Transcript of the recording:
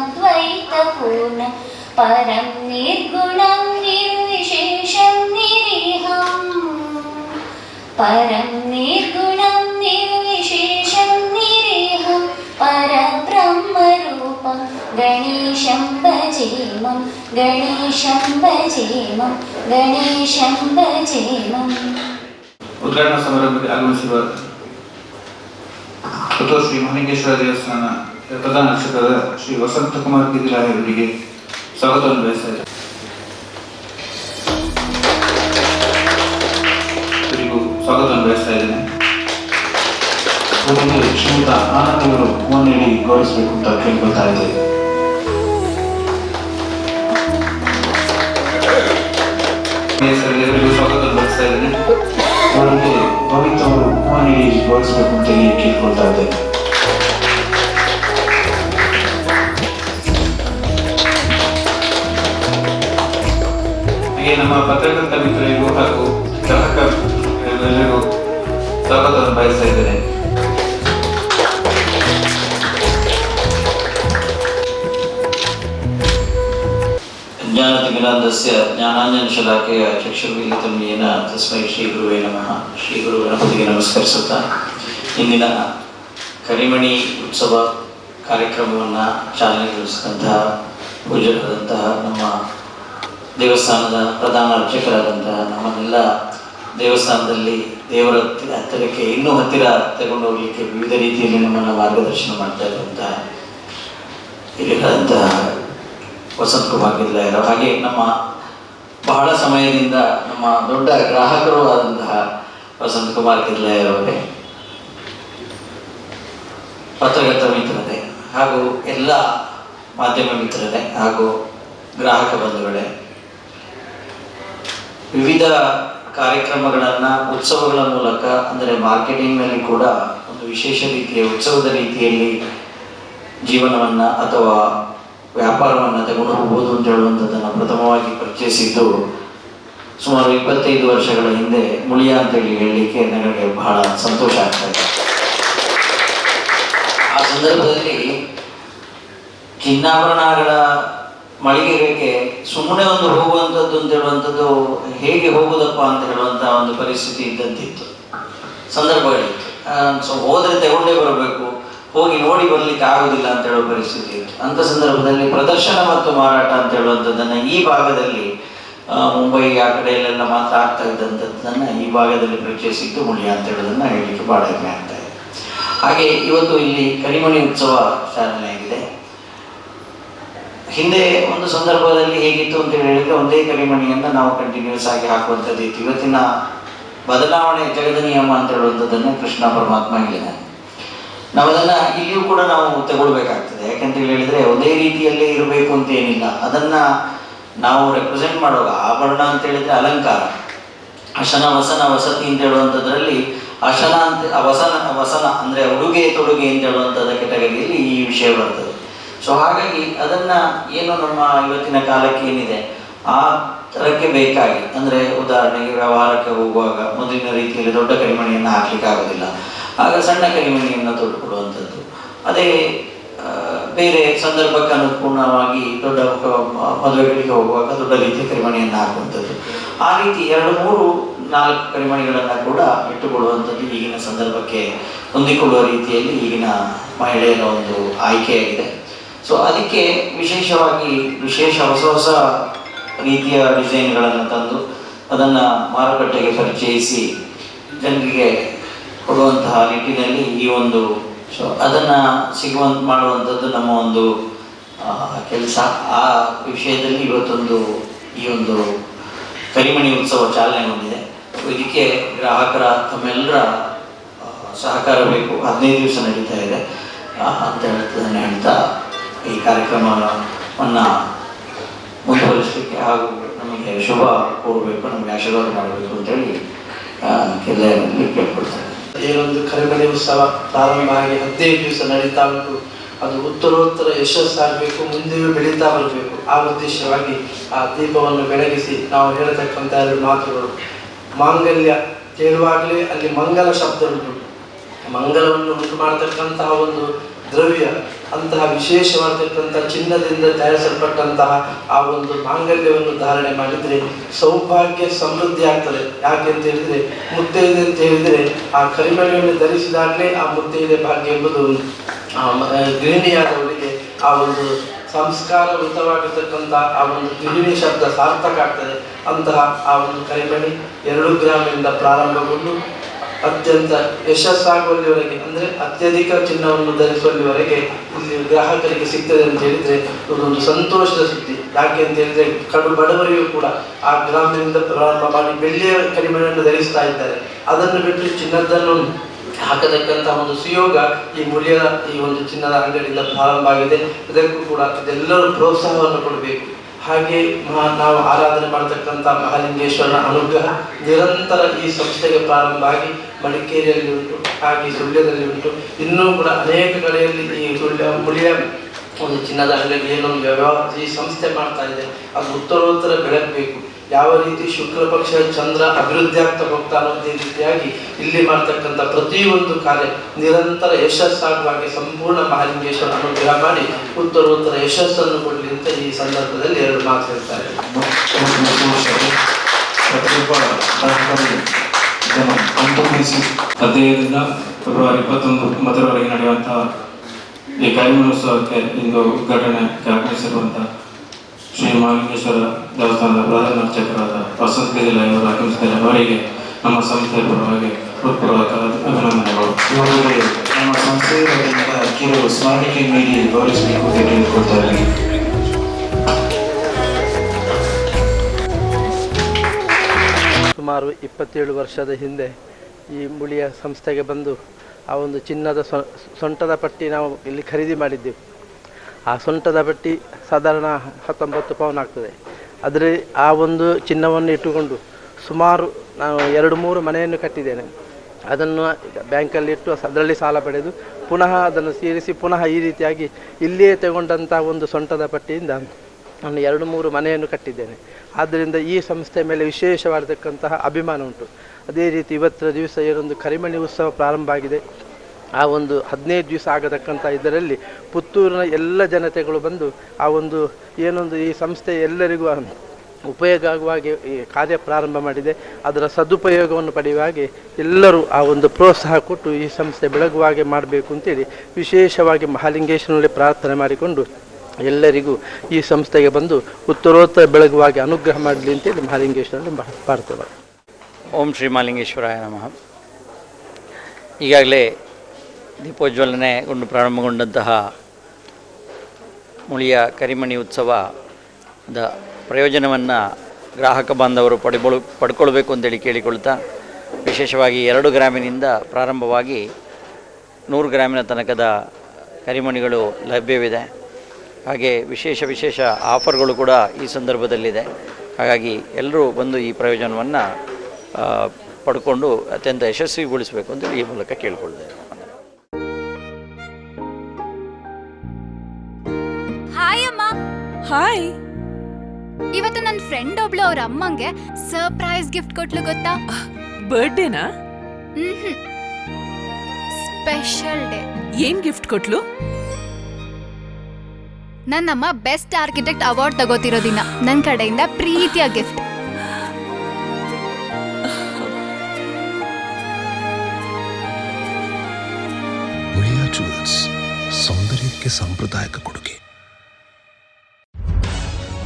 അദ്വൈതപൂർണ പരം നിർഗുണം നിർവിശേഷം നിരീഹം. പരം നിർഗുണം നിർവിശേഷം നിരീഹം. പരബ്രഹ്മരൂപം ഗണേശം ഭജേമം. ഗണേശം ഭജേമം. ഗണേശം ഭജേമം. ഉദ്ഘാടന സമാരംഭത്തിൽ ആഗമിച്ചവർ ಶ್ರೀ ಮಹಲಿಂಗೇಶ್ವರ ದೇವಸ್ಥಾನ ಪ್ರಧಾನ ಅರ್ಚಕರಾದ ಶ್ರೀ ವಸಂತ ಕುಮಾರ್ ಗಿರಿರಾಯ್ ಅವರಿಗೆ ಸ್ವಾಗತವನ್ನು ಬಯಸ್ತಾ ಇದ್ದಾರೆ ಇವರಿಗೂ ಸ್ವಾಗತವನ್ನು ಬಯಸ್ತಾ ಇದ್ದೇನೆ ಮೊದಲಿಗೆ ಶ್ರೀಯುತ ಆನಂದ್ ಅವರು ಫೋನ್ ನೀಡಿ ಗೌರವಿಸಬೇಕು ಅಂತ ಕೇಳ್ಕೊಳ್ತಾ ಇದ್ದೇವೆ ಈ ಹೆಸರಲ್ಲಿ ಇವರಿಗೂ ಸ್ವಾಗತವನ್ನು ಬಯಸ್ತಾ ಇದ್ದೇನೆ ಅವರಿಗೆ ಪವಿತ್ರ ಅವರು ಫೋನ್ ನೀಡಿ ಗೌರವಿಸಬೇಕು ಅಂತ ಹೇಳಿ ಕೇಳ್ಕೊಳ್ತಾ ಇದ್ದೇವೆ ನಮ್ಮ ಪತ್ರಕರ್ತ ಮಿತ್ರರಿಗೂ ಹಾಗೂ ಗ್ರಾಹಕ ಎಲ್ಲರಿಗೂ ಸ್ವಾಗತವನ್ನು ಬಯಸ್ತಾ ಇದ್ದೇನೆ. ಜ್ಞಾನತಿಮಿರಾಂಧಸ್ಯ ಜ್ಞಾನಾಂಜನ ಶಲಾಖೆಯ ಶಿಕ್ಷಕವಿಲಿತನ್ಯೇನ ತಸ್ಮೈ ಶ್ರೀ ಗುರುವೇ ನಮಃ. ಶ್ರೀ ಗುರು ಗಣಪತಿಗೆ ನಮಸ್ಕರಿಸುತ್ತಾ ಇಂದಿನ ಕರಿಮಣಿ ಉತ್ಸವ ಕಾರ್ಯಕ್ರಮವನ್ನು ಚಾಲನೆಗೊಳಿಸಿದಂತಹ ಪೂಜಕರಾದಂತಹ ನಮ್ಮ ದೇವಸ್ಥಾನದ ಪ್ರಧಾನ ಅರ್ಚಕರಾದಂತಹ ನಮ್ಮನ್ನೆಲ್ಲ ದೇವಸ್ಥಾನದಲ್ಲಿ ದೇವರ ಹತ್ತಿ- ಹತ್ತಿರಕ್ಕೆ, ಇನ್ನೂ ಹತ್ತಿರ ತಗೊಂಡು ಹೋಗ್ಲಿಕ್ಕೆ ವಿವಿಧ ರೀತಿಯಲ್ಲಿ ನಮ್ಮನ್ನು ಮಾರ್ಗದರ್ಶನ ಮಾಡ್ತಾ ಇದ್ದಂತಹ ಹಿರಿಯರಾದಂತಹ ವಸಂತ ಕುಮಾರ್ ಗಿರ್ಲಾಯರು ಹಾಗೆ ನಮ್ಮ ಬಹಳ ಸಮಯದಿಂದ ನಮ್ಮ ದೊಡ್ಡ ಗ್ರಾಹಕರು ಆದಂತಹ ವಸಂತ ಕುಮಾರ್ ಗಿರ್ಲಾಯರವರೇ ಪತ್ರಕರ್ತ ಮಿತ್ರರೇ ಹಾಗೂ ಎಲ್ಲ ಮಾಧ್ಯಮ ಮಿತ್ರರೇ ಹಾಗೂ ಗ್ರಾಹಕ ಬಂಧುಗಳೇ ವಿವಿಧ ಕಾರ್ಯಕ್ರಮಗಳನ್ನು, ಉತ್ಸವಗಳ ಮೂಲಕ, ಅಂದರೆ ಮಾರ್ಕೆಟಿಂಗ್ನಲ್ಲಿ ಕೂಡ ಒಂದು ವಿಶೇಷ ರೀತಿಯ ಉತ್ಸವದ ರೀತಿಯಲ್ಲಿ ಜೀವನವನ್ನು ಅಥವಾ ವ್ಯಾಪಾರವನ್ನು ತಗೊಂಡು ಹೋಗ್ಬೋದು ಅಂತ ಹೇಳುವಂಥದ್ದನ್ನು ಪ್ರಥಮವಾಗಿ ಪರಿಚಯಿಸಿದ್ದು ಸುಮಾರು ಇಪ್ಪತ್ತೈದು ವರ್ಷಗಳ ಹಿಂದೆ ಮುಳಿಯ ಅಂತೇಳಿ ಹೇಳಲಿಕ್ಕೆ ನನಗೆ ಬಹಳ ಸಂತೋಷ ಆಗ್ತಾ ಇದೆ. ಆ ಸಂದರ್ಭದಲ್ಲಿ ಚಿನ್ನಾಭರಣಗಳ ಮಳಿಗೆಗೆ ಸುಮ್ಮನೆ ಒಂದು ಹೋಗುವಂಥದ್ದು ಅಂತ ಹೇಳುವಂಥದ್ದು ಹೇಗೆ ಹೋಗುದಪ್ಪ ಅಂತ ಹೇಳುವಂಥ ಒಂದು ಪರಿಸ್ಥಿತಿ ಇದ್ದಂತಿತ್ತು. ಸಂದರ್ಭಗಳಿತ್ತು ಸೊ ಹೋದರೆ ತಗೊಂಡೇ ಬರಬೇಕು. ಹೋಗಿ ನೋಡಿ ಬರಲಿಕ್ಕೆ ಆಗುದಿಲ್ಲ ಅಂತ ಹೇಳುವ ಪರಿಸ್ಥಿತಿ ಇತ್ತು. ಅಂತ ಸಂದರ್ಭದಲ್ಲಿ ಪ್ರದರ್ಶನ ಮತ್ತು ಮಾರಾಟ ಅಂತ ಹೇಳುವಂಥದ್ದನ್ನು ಈ ಭಾಗದಲ್ಲಿ ಮುಂಬೈ ಆ ಕಡೆಯಲ್ಲೆಲ್ಲ ಮಾತ್ರ ಆಗ್ತಾ ಇದ್ದಂಥದ್ದನ್ನು ಈ ಭಾಗದಲ್ಲಿ ಪರಿಚಯಿಸಿದ್ದು ಮುಳಿಯ ಅಂತ ಹೇಳೋದನ್ನ ಹೇಳಲಿಕ್ಕೆ ಬಹಳ ಹೆಮ್ಮೆ ಆಗ್ತಾ ಇದೆ. ಹಾಗೆ ಇವತ್ತು ಇಲ್ಲಿ ಕರಿಮಣಿ ಉತ್ಸವ ಚಾಲನೆ ಆಗಿದೆ ಹಿಂದೆ ಒಂದು ಸಂದರ್ಭದಲ್ಲಿ ಹೇಗಿತ್ತು ಅಂತ ಹೇಳಿದ್ರೆ ಒಂದೇ ಕರಿಮಣಿಯನ್ನ ನಾವು ಕಂಟಿನ್ಯೂಸ್ ಆಗಿ ಹಾಕುವಂಥದ್ದು ಇತ್ತು. ಇವತ್ತಿನ ಬದಲಾವಣೆ ಜಗದ ನಿಯಮ ಅಂತ ಹೇಳುವಂಥದ್ದನ್ನು ಕೃಷ್ಣ ಪರಮಾತ್ಮ ಹೇಳಿದ್ದಾನೆ. ನಾವು ಅದನ್ನ ಇಲ್ಲಿಯೂ ಕೂಡ ನಾವು ತಗೊಳ್ಬೇಕಾಗ್ತದೆ. ಯಾಕಂತ ಹೇಳಿದ್ರೆ ಒಂದೇ ರೀತಿಯಲ್ಲೇ ಇರಬೇಕು ಅಂತ ಏನಿಲ್ಲ. ಅದನ್ನ ನಾವು ರೆಪ್ರೆಸೆಂಟ್ ಮಾಡುವಾಗ ಆಭರಣ ಅಂತ ಹೇಳಿದ್ರೆ ಅಲಂಕಾರ. ಅಶನ, ವಸನ, ವಸತಿ ಅಂತ ಹೇಳುವಂಥದ್ರಲ್ಲಿ ಅಶನ ಅಂತ ವಸನ ವಸನ ಅಂದ್ರೆ ಉಡುಗೆ ತೊಡುಗೆ ಅಂತ ಹೇಳುವಂಥದ್ದು ಕೆಟಗರಿಯಲ್ಲಿ ಈ ವಿಷಯ ಬರ್ತದೆ. ಸೊ ಹಾಗಾಗಿ ಅದನ್ನ ಏನು ನಮ್ಮ ಇವತ್ತಿನ ಕಾಲಕ್ಕೆ ಏನಿದೆ? ಆ ಥರಕ್ಕೆ ಬೇಕಾಗಿ, ಅಂದ್ರೆ ಉದಾಹರಣೆಗೆ ವ್ಯವಹಾರಕ್ಕೆ ಹೋಗುವಾಗ ಮೊದಲಿನ ರೀತಿಯಲ್ಲಿ ದೊಡ್ಡ ಕರಿಮಣಿಯನ್ನು ಹಾಕ್ಲಿಕ್ಕೆ ಆಗೋದಿಲ್ಲ. ಆಗ ಸಣ್ಣ ಕರಿಮಣಿಯನ್ನು ತೊಟ್ಟುಕೊಡುವಂಥದ್ದು ಅದೇ ಬೇರೆ ಸಂದರ್ಭಕ್ಕೆ ಅನುಗುಣವಾಗಿ ದೊಡ್ಡ ಮದುವೆಗಳಿಗೆ ಹೋಗುವಾಗ ದೊಡ್ಡ ರೀತಿಯ ಕರಿಮಣಿಯನ್ನು ಹಾಕುವಂಥದ್ದು. ಆ ರೀತಿ ಎರಡು, ಮೂರು, ನಾಲ್ಕು ಕರಿಮಣಿಗಳನ್ನು ಕೂಡ ಇಟ್ಟುಕೊಳ್ಳುವಂಥದ್ದು ಈಗಿನ ಸಂದರ್ಭಕ್ಕೆ ಹೊಂದಿಕೊಳ್ಳುವ ರೀತಿಯಲ್ಲಿ ಈಗಿನ ಮಹಿಳೆಯರ ಒಂದು ಆಯ್ಕೆಯಾಗಿದೆ. ಸೊ ಅದಕ್ಕೆ ವಿಶೇಷವಾಗಿ ವಿಶೇಷ ಹೊಸ ಹೊಸ ರೀತಿಯ ಡಿಸೈನ್ಗಳನ್ನು ತಂದು ಅದನ್ನು ಮಾರುಕಟ್ಟೆಗೆ ಪರಿಚಯಿಸಿ ಜನರಿಗೆ ಕೊಡುವಂತಹ ನಿಟ್ಟಿನಲ್ಲಿ ಈ ಒಂದು ಸೊ ಅದನ್ನು ಸಿಗುವಂತ ಮಾಡುವಂಥದ್ದು ನಮ್ಮ ಒಂದು ಕೆಲಸ. ಆ ವಿಷಯದಲ್ಲಿ ಇವತ್ತೊಂದು ಈ ಒಂದು ಕರಿಮಣಿ ಉತ್ಸವ ಚಾಲನೆ ಹೊಂದಿದೆ ಇದಕ್ಕೆ ಗ್ರಾಹಕರ ತಮ್ಮೆಲ್ಲರ ಸಹಕಾರ ಬೇಕು. ಹದಿನೈದು ದಿವಸ ನಡೀತಾ ಇದೆ ಅಂತ ಹೇಳ್ತದನ್ನು ಹೇಳ್ತಾ ಈ ಕಾರ್ಯಕ್ರಮವನ್ನು ಮುಂದುವರಿಸಲಿಕ್ಕೆ ಹಾಗೂ ನಮಗೆ ಶುಭ ಕೋರಬೇಕು, ನಮಗೆ ಆಶೀರ್ವಾದ ಮಾಡಬೇಕು ಅಂತೇಳಿ ಕೆಲವರಲ್ಲಿ ಕೇಳ್ಕೊಳ್ತಾರೆ ಏನೊಂದು ಕರಿಮಣಿ ಉತ್ಸವ ಪ್ರಾರಂಭ ಆಗಿ ಹದಿನೈದು ದಿವಸ ನಡೀತಾ ಉಂಟು. ಅದು ಉತ್ತರೋತ್ತರ ಯಶಸ್ಸಾಗಬೇಕು ಮುಂದೆಯೂ ಬೆಳೀತಾ ಬರಬೇಕು. ಆ ಉದ್ದೇಶವಾಗಿ ಆ ದೀಪವನ್ನು ಬೆಳಗಿಸಿ ನಾವು ಹೇಳತಕ್ಕಂಥ ಎರಡು ಮಾತುಗಳು. ಮಾಂಗಲ್ಯ ಕೇಳುವಾಗಲೇ ಅಲ್ಲಿ ಮಂಗಲ ಶಬ್ದ ಉಂಟು. ಮಂಗಲವನ್ನು ಉಂಟು ಮಾಡತಕ್ಕಂತಹ ಒಂದು ದ್ರವ್ಯ, ಅಂತಹ ವಿಶೇಷವಾಗಿರ್ತಕ್ಕಂಥ ಚಿನ್ನದಿಂದ ತಯಾರಿಸಲ್ಪಟ್ಟಂತಹ ಆ ಒಂದು ಮಾಂಗಲ್ಯವನ್ನು ಧಾರಣೆ ಮಾಡಿದರೆ ಸೌಭಾಗ್ಯ ಸಮೃದ್ಧಿ ಆಗ್ತದೆ. ಯಾಕೆ ಅಂತ ಹೇಳಿದರೆ, ಮುತ್ತೈದೆ ಅಂತ ಹೇಳಿದರೆ, ಆ ಕರಿಮಣಿಯನ್ನು ಧರಿಸಿದಾಗಲೇ ಆ ಮುತ್ತೈದೆ ಭಾಗ್ಯ ಎಂಬುದು ಗೃಹಿಣಿಯಾದವರಿಗೆ ಆ ಒಂದು ಸಂಸ್ಕಾರಯುತವಾಗಿರ್ತಕ್ಕಂಥ ಆ ಒಂದು ಗೃಹಿಣಿ ಶಬ್ದ ಸಾರ್ಥಕ ಆಗ್ತದೆ. ಅಂತಹ ಆ ಒಂದು ಕರಿಮಣಿ ಎರಡು ಗ್ರಾಮದಿಂದ ಪ್ರಾರಂಭಗೊಂಡು ಅತ್ಯಂತ ಯಶಸ್ಸಾಗುವಲ್ಲಿವರೆಗೆ, ಅಂದರೆ ಅತ್ಯಧಿಕ ಚಿನ್ನವನ್ನು ಧರಿಸುವಲ್ಲಿವರೆಗೆ ಇಲ್ಲಿ ಗ್ರಾಹಕರಿಗೆ ಸಿಗ್ತದೆ ಅಂತ ಹೇಳಿದರೆ ಅದೊಂದು ಸಂತೋಷದ ಸುದ್ದಿ. ಯಾಕೆ ಅಂತ ಹೇಳಿದರೆ ಕಡು, ಬಡವರಿಗೂ ಕೂಡ ಆ ಗ್ರಾಮದಿಂದ ಪ್ರಾರಂಭ ಮಾಡಿ ಬೆಳ್ಳಿಯ ಕಡಿಮೆಯನ್ನು ಧರಿಸ್ತಾ ಇದ್ದಾರೆ. ಅದನ್ನು ಬಿಟ್ಟು ಚಿನ್ನದನ್ನು ಹಾಕತಕ್ಕಂಥ ಒಂದು ಸುಯೋಗ ಈ ಮೂಲ್ಯದ ಈ ಒಂದು ಚಿನ್ನದ ಅಂಗಡಿಯಿಂದ ಪ್ರಾರಂಭ ಆಗಿದೆ. ಇದಕ್ಕೂ ಕೂಡ ಇದೆಲ್ಲರೂ ಪ್ರೋತ್ಸಾಹವನ್ನು ಕೊಡಬೇಕು. ಹಾಗೆ ನಾವು ಆರಾಧನೆ ಮಾಡತಕ್ಕಂಥ ಮಹಾಲಿಂಗೇಶ್ವರನ ಅನುಗ್ರಹ ನಿರಂತರ ಈ ಸಂಸ್ಥೆಗೆ ಪ್ರಾರಂಭ ಆಗಿ ಮಡಿಕೇರಿಯಲ್ಲಿ ಉಂಟು, ಹಾಗೆ ಸುಳ್ಯದಲ್ಲಿ ಉಂಟು. ಇನ್ನೂ ಕೂಡ ಅನೇಕ ಕಡೆಯಲ್ಲಿ ಈ ಸುಳ್ಯ, ಮುಳಿಯ ಒಂದು ಚಿನ್ನದ ಅಂಗಡಿ ಏನೊಂದು ವ್ಯವಹಾರ ಈ ಸಂಸ್ಥೆ ಮಾಡ್ತಾ ಇದೆ. ಅದು ಉತ್ತರೋತ್ತರ ಬೆಳಗಬೇಕು. ಯಾವ ರೀತಿ ಶುಕ್ಲ ಪಕ್ಷ ಚಂದ್ರ ಅಭಿವೃದ್ಧಿ ಆಗ್ತಾ ಹೋಗ್ತಾನೋ ಅದೇ ರೀತಿಯಾಗಿ ಇಲ್ಲಿ ಮಾಡ್ತಕ್ಕಂಥ ಪ್ರತಿಯೊಂದು ಕಾರ್ಯ ನಿರಂತರ ಯಶಸ್ಸಾಗುವಾಗಿ ಸಂಪೂರ್ಣ ಮಹಾಲಿಂಗೇಶ್ವರ ಅನುಗ್ರಹ ಮಾಡಿ ಉತ್ತರ ಯಶಸ್ಸನ್ನು ಕೊಡಲಿ ಅಂತ ಈ ಸಂದರ್ಭದಲ್ಲಿ ಎರಡು ಮಾತು ಹೇಳ್ತಾರೆ. ಹದಿನೈದರಿಂದ ಫೆಬ್ರವರಿ ಇಪ್ಪತ್ತೊಂದು, ಒಂಬತ್ತರವರೆಗೆ ನಡೆಯುವಂತಹ ಈ ಕೈಮನೋತ್ಸವಕ್ಕೆ ಇಂದು ಉದ್ಘಾಟನೆ ಆಗಮಿಸಿರುವಂತಹ ಶ್ರೀ ಮಹಾಲಿಂಗೇಶ್ವರ ದೇವಸ್ಥಾನದ ಪ್ರಧಾನ ಅರ್ಚಕರಾದ ವಸಂತ ಗಿರಿಲ ಇವರು ಆಗಮಿಸಿದ್ದಾರೆ ಅವರಿಗೆ ನಮ್ಮ ಸಂಸ್ಥೆಯ ಪರವಾಗಿ ಹೃತ್ಪೂರ್ವಕ ಅಭಿನಂದನೆಗಳು. ನಮ್ಮ ಸಂಸ್ಥೆಯ ವತಿಯಿಂದ ಕೆಲವು ನೀಡಿ ಗೌರವಿಸಬೇಕು ಅಂತ ಸುಮಾರು ಇಪ್ಪತ್ತೇಳು ವರ್ಷದ ಹಿಂದೆ ಈ ಮುಳಿಯ ಸಂಸ್ಥೆಗೆ ಬಂದು ಆ ಒಂದು ಚಿನ್ನದ ಸೊಂಟದ ಪಟ್ಟಿ ನಾವು ಇಲ್ಲಿ ಖರೀದಿ ಮಾಡಿದ್ದೆವು. ಆ ಸೊಂಟದ ಬಟ್ಟಿ ಸಾಧಾರಣ ಹತ್ತೊಂಬತ್ತು ಪೌನ್ ಆಗ್ತದೆ. ಆದರೆ ಆ ಒಂದು ಚಿನ್ನವನ್ನು ಇಟ್ಟುಕೊಂಡು ಸುಮಾರು ನಾನು ಎರಡು ಮೂರು ಮನೆಯನ್ನು ಕಟ್ಟಿದ್ದೇನೆ. ಅದನ್ನು ಬ್ಯಾಂಕಲ್ಲಿ ಇಟ್ಟು ಅದರಲ್ಲಿ ಸಾಲ ಪಡೆದು ಪುನಃ ಅದನ್ನು ಸೇರಿಸಿ ಪುನಃ ಈ ರೀತಿಯಾಗಿ ಇಲ್ಲಿಯೇ ತಗೊಂಡಂಥ ಒಂದು ಸೊಂಟದ ಪಟ್ಟಿಯಿಂದ ನಾನು ಎರಡು ಮೂರು ಮನೆಯನ್ನು ಕಟ್ಟಿದ್ದೇನೆ. ಆದ್ದರಿಂದ ಈ ಸಂಸ್ಥೆ ಮೇಲೆ ವಿಶೇಷವಾಗಿರ್ತಕ್ಕಂತಹ ಅಭಿಮಾನ ಉಂಟು. ಅದೇ ರೀತಿ ಇವತ್ತಿನ ದಿವಸ ಏನೊಂದು ಕರಿಮಣಿ ಉತ್ಸವ ಪ್ರಾರಂಭ ಆಗಿದೆ. ಆ ಒಂದು ಹದಿನೈದು ದಿವಸ ಆಗತಕ್ಕಂಥ ಇದರಲ್ಲಿ ಪುತ್ತೂರಿನ ಎಲ್ಲ ಜನತೆಗಳು ಬಂದು ಆ ಒಂದು ಏನೊಂದು ಈ ಸಂಸ್ಥೆ ಎಲ್ಲರಿಗೂ ಉಪಯೋಗ ಆಗುವ ಹಾಗೆ ಈ ಕಾರ್ಯ ಪ್ರಾರಂಭ ಮಾಡಿದೆ. ಅದರ ಸದುಪಯೋಗವನ್ನು ಪಡೆಯುವ ಹಾಗೆ ಎಲ್ಲರೂ ಆ ಒಂದು ಪ್ರೋತ್ಸಾಹ ಕೊಟ್ಟು ಈ ಸಂಸ್ಥೆ ಬೆಳಗುವ ಹಾಗೆ ಮಾಡಬೇಕು ಅಂತೇಳಿ ವಿಶೇಷವಾಗಿ ಮಹಾಲಿಂಗೇಶ್ವರನಲ್ಲಿ ಪ್ರಾರ್ಥನೆ ಮಾಡಿಕೊಂಡು ಎಲ್ಲರಿಗೂ ಈ ಸಂಸ್ಥೆಗೆ ಬಂದು ಉತ್ತರೋತ್ತರ ಬೆಳಗುವ ಹಾಗೆ ಅನುಗ್ರಹ ಮಾಡಲಿ ಅಂತೇಳಿ ಮಹಾಲಿಂಗೇಶ್ವರನಲ್ಲಿ ಮಾ- ಪ್ರಾರ್ಥನೆ ಓಂ ಶ್ರೀ ಮಹಾಲಿಂಗೇಶ್ವರ ನಮಃ. ಈಗಾಗಲೇ ದೀಪೋಜ್ವಲನೆಗೊಂಡು ಪ್ರಾರಂಭಗೊಂಡಂತಹ ಮುಳಿಯ ಕರಿಮಣಿ ಉತ್ಸವದ ಪ್ರಯೋಜನವನ್ನು ಗ್ರಾಹಕ ಬಾಂಧವರು ಪಡಿಬಳು, ಪಡ್ಕೊಳ್ಬೇಕು ಅಂತೇಳಿ ಕೇಳಿಕೊಳ್ತಾ, ವಿಶೇಷವಾಗಿ ಎರಡು ಗ್ರಾಮಿನಿಂದ ಪ್ರಾರಂಭವಾಗಿ ನೂರು ಗ್ರಾಮಿನ ತನಕದ ಕರಿಮಣಿಗಳು ಲಭ್ಯವಿದೆ. ಹಾಗೆ ವಿಶೇಷ ವಿಶೇಷ ಆಫರ್ಗಳು ಕೂಡ ಈ ಸಂದರ್ಭದಲ್ಲಿದೆ. ಹಾಗಾಗಿ ಎಲ್ಲರೂ ಬಂದು ಈ ಪ್ರಯೋಜನವನ್ನು ಪಡ್ಕೊಂಡು ಅತ್ಯಂತ ಯಶಸ್ವಿಗೊಳಿಸಬೇಕು ಅಂತ ಈ ಮೂಲಕ ಕೇಳ್ಕೊಳ್ತೇನೆ ಹಾಯ್ ಇವತ್ತು ನನ್ನ ಫ್ರೆಂಡ್ ಒಬ್ಳು ಅವ್ರ ಅಮ್ಮಂಗೆ ಸರ್ಪ್ರೈಸ್ ಗಿಫ್ಟ್ ಕೊಟ್ಲು ಗೊತ್ತಾ? ಬರ್ಡೇನಾ ಸ್ಪೆಷಲ್ ಡೇ ಏನ್ ಗಿಫ್ಟ್ ಕೊಟ್ಲು? ನನ್ನಮ್ಮ ಬೆಸ್ಟ್ ಆರ್ಕಿಟೆಕ್ಟ್ ಅವಾರ್ಡ್ ತಗೋತಿರೋ ದಿನ. ನನ್ನ ಕಡೆಯಿಂದ ಪ್ರೀತಿಯ ಗಿಫ್ಟ್ ಒಳ್ಳೆಯ ಜುವೆಲ್ಸ್ ಸೌಂದರ್ಯಕ್ಕೆ ಸಾಂಪ್ರದಾಯಿಕ ಕೊಡುಗೆ